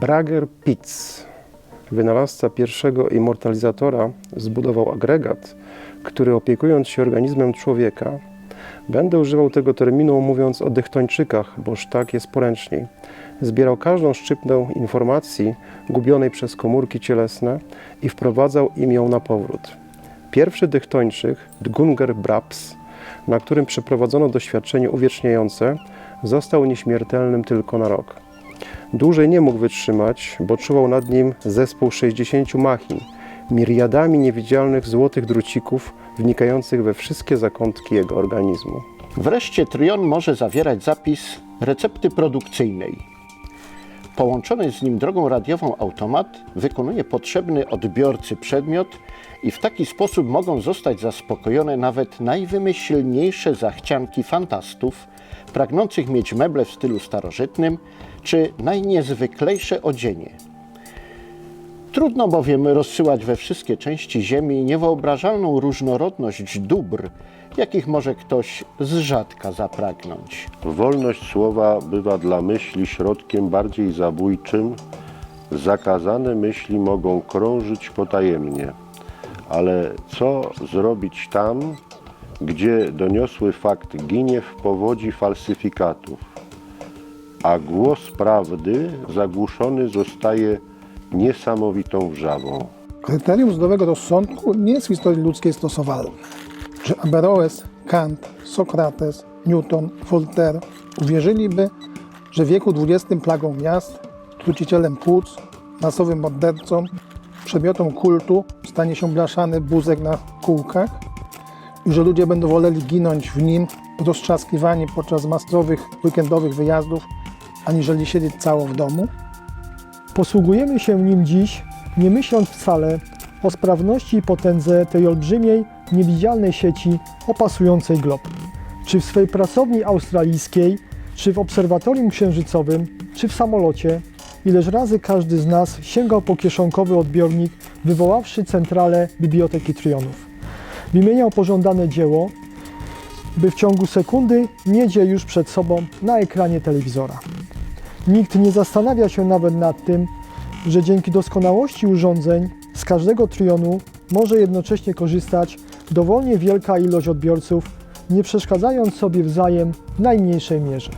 Brager Pitts, wynalazca pierwszego immortalizatora, zbudował agregat, który opiekując się organizmem człowieka, będę używał tego terminu mówiąc o dychtończykach, boż tak jest poręczniej. Zbierał każdą szczyptę informacji gubionej przez komórki cielesne i wprowadzał im ją na powrót. Pierwszy dychtończyk, Dgunger Braps, na którym przeprowadzono doświadczenie uwieczniające, został nieśmiertelnym tylko na rok. Dłużej nie mógł wytrzymać, bo czuwał nad nim zespół 60 machin, miriadami niewidzialnych złotych drucików wnikających we wszystkie zakątki jego organizmu. Wreszcie tryon może zawierać zapis recepty produkcyjnej. Połączony z nim drogą radiową automat wykonuje potrzebny odbiorcy przedmiot i w taki sposób mogą zostać zaspokojone nawet najwymyślniejsze zachcianki fantastów, pragnących mieć meble w stylu starożytnym czy najniezwyklejsze odzienie. Trudno bowiem rozsyłać we wszystkie części Ziemi niewyobrażalną różnorodność dóbr, jakich może ktoś z rzadka zapragnąć. Wolność słowa bywa dla myśli środkiem bardziej zabójczym. Zakazane myśli mogą krążyć potajemnie. Ale co zrobić tam, gdzie doniosły fakt ginie w powodzi falsyfikatów, a głos prawdy zagłuszony zostaje niesamowitą wrzawą? Kryterium zdrowego rozsądku nie jest w historii ludzkiej stosowalne. Czy Averroes, Kant, Sokrates, Newton, Voltaire uwierzyliby, że w wieku XX plagą miast, trucicielem płuc, masowym mordercą, przedmiotem kultu stanie się blaszany buzek na kółkach i że ludzie będą woleli ginąć w nim roztrzaskiwani podczas mastrowych weekendowych wyjazdów, aniżeli siedzieć cało w domu? Posługujemy się nim dziś, nie myśląc wcale o sprawności i potędze tej olbrzymiej, niewidzialnej sieci opasującej glob. Czy w swej pracowni australijskiej, czy w obserwatorium księżycowym, czy w samolocie, ileż razy każdy z nas sięgał po kieszonkowy odbiornik, wywoławszy centralę Biblioteki Tryonów. Wymieniał pożądane dzieło, by w ciągu sekundy mieć je już przed sobą na ekranie telewizora. Nikt nie zastanawia się nawet nad tym, że dzięki doskonałości urządzeń z każdego tryonu może jednocześnie korzystać dowolnie wielka ilość odbiorców, nie przeszkadzając sobie wzajem w najmniejszej mierze.